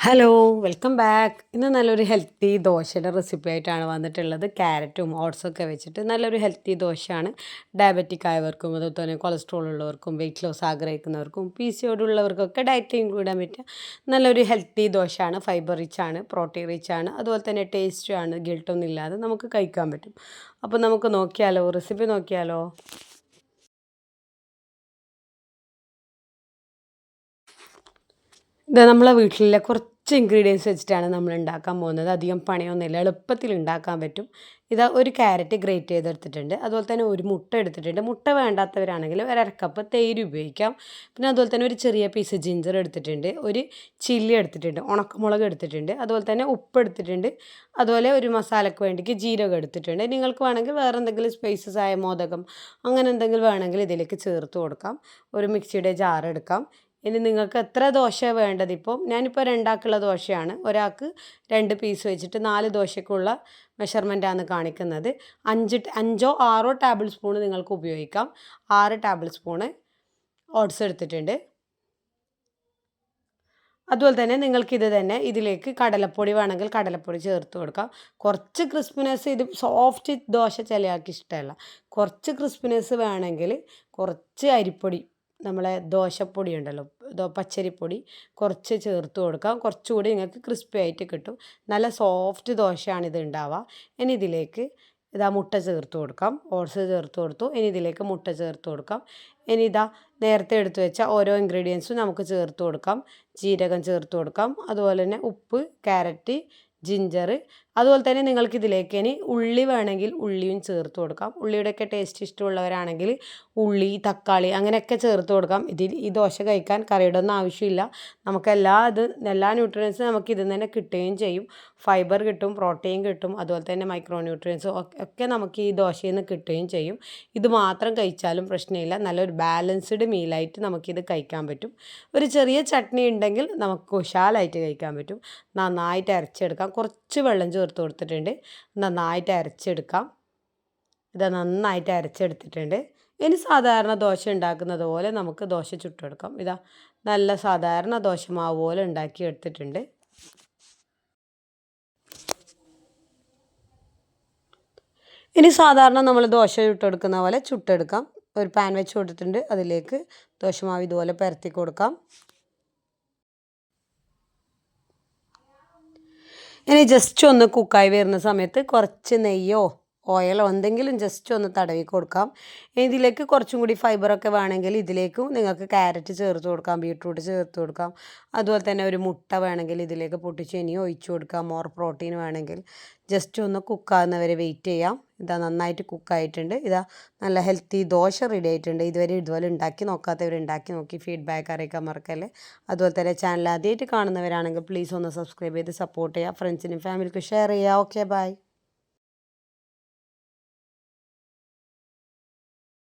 Hello welcome back ഇന്ന് നല്ലൊരു healthy ദോശയുടെ റെസിപ്പി ആയിട്ടാണ് വന്നിട്ടുള്ളത്. ക്യാരറ്റും ഓട്സൊക്കെ വെച്ചിട്ട് നല്ലൊരു ഹെൽത്തി ദോശയാണ്. ഡയബറ്റിക് ആയവർക്കും അതുപോലെ തന്നെ കൊളസ്ട്രോൾ ഉള്ളവർക്കും വെയിറ്റ് ലോസ് ആഗ്രഹിക്കുന്നവർക്കും പി സി ഉള്ളവർക്കൊക്കെ ഡയറ്റ് ഇൻക്ലൂഡ് ചെയ്യാൻ പറ്റിയ നല്ലൊരു ഹെൽത്തി ദോശയാണ്. ഫൈബർ റിച്ച് ആണ് പ്രോട്ടീൻ റിച്ച് ആണ് അതുപോലെ തന്നെ ടേസ്റ്റും ആണ്. ഗിൽട്ടൊന്നും ഇല്ലാതെ നമുക്ക് കഴിക്കാൻ പറ്റും. അപ്പോൾ നമുക്ക് നോക്കിയാലോ റെസിപ്പി നോക്കിയാലോ? ഇത് നമ്മളെ വീട്ടിലെ കുറച്ച് ഇൻഗ്രീഡിയൻസ് വെച്ചിട്ടാണ് നമ്മൾ ഉണ്ടാക്കാൻ പോകുന്നത്. അധികം പണിയൊന്നുമില്ല. എളുപ്പത്തിൽ ഉണ്ടാക്കാൻ പറ്റും. ഇത് ഒരു ക്യാരറ്റ് ഗ്രേറ്റ് ചെയ്തെടുത്തിട്ടുണ്ട്. അതുപോലെ തന്നെ ഒരു മുട്ട എടുത്തിട്ടുണ്ട്. മുട്ട വേണ്ടാത്തവരാണെങ്കിൽ ഒരു അരക്കപ്പ് തൈര് ഉപയോഗിക്കാം. പിന്നെ അതുപോലെ തന്നെ ഒരു ചെറിയ പീസ് ജിഞ്ചർ എടുത്തിട്ടുണ്ട്. ഒരു ചില്ലി എടുത്തിട്ടുണ്ട്. ഉണക്കമുളക് എടുത്തിട്ടുണ്ട്. അതുപോലെ തന്നെ ഉപ്പ് എടുത്തിട്ടുണ്ട്. അതുപോലെ ഒരു മസാലയ്ക്ക് വേണ്ടിക്ക് ജീരകം എടുത്തിട്ടുണ്ട്. നിങ്ങൾക്ക് വേണമെങ്കിൽ വേറെ എന്തെങ്കിലും സ്പൈസസ് ആയ മോദകം അങ്ങനെ എന്തെങ്കിലും വേണമെങ്കിൽ ഇതിലേക്ക് ചേർത്ത് കൊടുക്കാം. ഒരു മിക്സിയുടെ ജാർ എടുക്കാം. ഇനി നിങ്ങൾക്ക് എത്ര ദോശ വേണ്ടത് ഇപ്പം? ഞാനിപ്പോൾ രണ്ടാക്കുള്ള ദോശയാണ്. ഒരാൾക്ക് രണ്ട് പീസ് വെച്ചിട്ട് നാല് ദോശയ്ക്കുള്ള മെഷർമെന്റാണ് കാണിക്കുന്നത്. അഞ്ച് അഞ്ചോ ആറോ ടേബിൾ സ്പൂൺ നിങ്ങൾക്ക് ഉപയോഗിക്കാം. ആറ് ടേബിൾ സ്പൂണ് ഓട്സ് എടുത്തിട്ടുണ്ട്. അതുപോലെ തന്നെ നിങ്ങൾക്കിത് തന്നെ ഇതിലേക്ക് കടലപ്പൊടി വേണമെങ്കിൽ കടലപ്പൊടി ചേർത്ത് കൊടുക്കാം. കുറച്ച് ക്രിസ്പിനെസ് ഇത് സോഫ്റ്റ് ദോശ ചിലയാൾക്ക് ഇഷ്ടമല്ല. കുറച്ച് ക്രിസ്പിനെസ് വേണമെങ്കിൽ കുറച്ച് അരിപ്പൊടി നമ്മളെ ദോശപ്പൊടി ഉണ്ടല്ലോ പച്ചരിപ്പൊടി കുറച്ച് ചേർത്ത് കൊടുക്കാം. കുറച്ചുകൂടി നിങ്ങൾക്ക് ക്രിസ്പി ആയിട്ട് കിട്ടും. നല്ല സോഫ്റ്റ് ദോശയാണിത് ഉണ്ടാവുക. ഇനി ഇതിലേക്ക് ഇതാ മുട്ട ചേർത്ത് കൊടുക്കാം. ഓട്സ് ചേർത്ത് കൊടുത്തു. ഇനി ഇതിലേക്ക് മുട്ട ചേർത്ത് കൊടുക്കാം. ഇനി ഇതാ നേരത്തെ എടുത്തു വെച്ച ഓരോ ഇൻഗ്രീഡിയൻസും നമുക്ക് ചേർത്ത് കൊടുക്കാം. ജീരകം ചേർത്ത് കൊടുക്കാം. അതുപോലെ തന്നെ ഉപ്പ് ക്യാരറ്റ് ജിഞ്ചർ അതുപോലെ തന്നെ നിങ്ങൾക്ക് ഇതിലേക്ക് ഇനി ഉള്ളി വേണമെങ്കിൽ ഉള്ളിയും ചേർത്ത് കൊടുക്കാം. ഉള്ളിയുടെയൊക്കെ ടേസ്റ്റ് ഇഷ്ടമുള്ളവരാണെങ്കിൽ ഉള്ളി തക്കാളി അങ്ങനെയൊക്കെ ചേർത്ത് കൊടുക്കാം. ഇതിൽ ഈ ദോശ കഴിക്കാൻ കറിയുടെ ഒന്നും ആവശ്യമില്ല. നമുക്ക് എല്ലാ ഇത് എല്ലാ ന്യൂട്രിയൻസും നമുക്ക് ഇതിൽ തന്നെ കിട്ടുകയും ചെയ്യും. ഫൈബർ കിട്ടും പ്രോട്ടീൻ കിട്ടും അതുപോലെ തന്നെ മൈക്രോ ന്യൂട്രിയൻസ് ഒക്കെ നമുക്ക് ഈ ദോശയിൽ നിന്ന് കിട്ടുകയും ചെയ്യും. ഇത് മാത്രം കഴിച്ചാലും പ്രശ്നമില്ല. നല്ലൊരു ബാലൻസ്ഡ് മീലായിട്ട് നമുക്കിത് കഴിക്കാൻ പറ്റും. ഒരു ചെറിയ ചട്നി ഉണ്ടെങ്കിൽ നമുക്ക് കുശാലായിട്ട് കഴിക്കാൻ പറ്റും. നന്നായിട്ട് അരച്ചെടുക്കാം. കുറച്ച് വെള്ളം ചേർത്ത് കൊടുത്തിട്ടുണ്ട്. നന്നായിട്ട് അരച്ചെടുക്കാം. ഇത് നന്നായിട്ട് അരച്ചെടുത്തിട്ടുണ്ട്. ഇനി സാധാരണ ദോശ ഉണ്ടാക്കുന്നത് പോലെ നമുക്ക് ദോശ ചുട്ടെടുക്കാം. ഇതാ നല്ല സാധാരണ ദോശമാവ് പോലെ ഉണ്ടാക്കി എടുത്തിട്ടുണ്ട്. ഇനി സാധാരണ നമ്മൾ ദോശ ചുട്ടെടുക്കുന്ന പോലെ ചുട്ടെടുക്കാം. ഒരു പാൻ വെച്ച് കൊടുത്തിട്ടുണ്ട്. അതിലേക്ക് ദോശമാവ് ഇതുപോലെ പരത്തി കൊടുക്കാം. ഇനി ജസ്റ്റ് ഒന്ന് കുക്കായി വരുന്ന സമയത്ത് കുറച്ച് നെയ്യോ ഓയിലോ എന്തെങ്കിലും ജസ്റ്റ് ഒന്ന് തടവി കൊടുക്കാം. ഇതിലേക്ക് കുറച്ചും കൂടി ഫൈബറൊക്കെ വേണമെങ്കിൽ ഇതിലേക്കും നിങ്ങൾക്ക് ക്യാരറ്റ് ചേർത്ത് കൊടുക്കാം ബീട്രൂട്ട് ചേർത്ത് കൊടുക്കാം. അതുപോലെ തന്നെ ഒരു മുട്ട വേണമെങ്കിൽ ഇതിലേക്ക് പൊട്ടിച്ച് ഇനി ഒഴിച്ചു കൊടുക്കാം മോർ പ്രോട്ടീൻ വേണമെങ്കിൽ. ജസ്റ്റ് ഒന്ന് കുക്കാകുന്നവരെ വെയിറ്റ് ചെയ്യാം. ഇതാ നന്നായിട്ട് കുക്കായിട്ടുണ്ട് ഇതാ നല്ല ഹെൽത്തി ദോശ റെഡി ആയിട്ടുണ്ട്. ഇതുവരെ ഇതുപോലെ ഉണ്ടാക്കി നോക്കാത്തവർ ഉണ്ടാക്കി നോക്കി ഫീഡ്ബാക്ക് അറിയിക്കാൻ മറക്കല്ലേ. അതുപോലെ തന്നെ ചാനൽ ആദ്യമായിട്ട് കാണുന്നവരാണെങ്കിൽ പ്ലീസ് ഒന്ന് സബ്സ്ക്രൈബ് ചെയ്ത് സപ്പോർട്ട് ചെയ്യുക. ഫ്രണ്ട്സിനും ഫാമിലിക്കും ഷെയർ ചെയ്യുക. Okay bye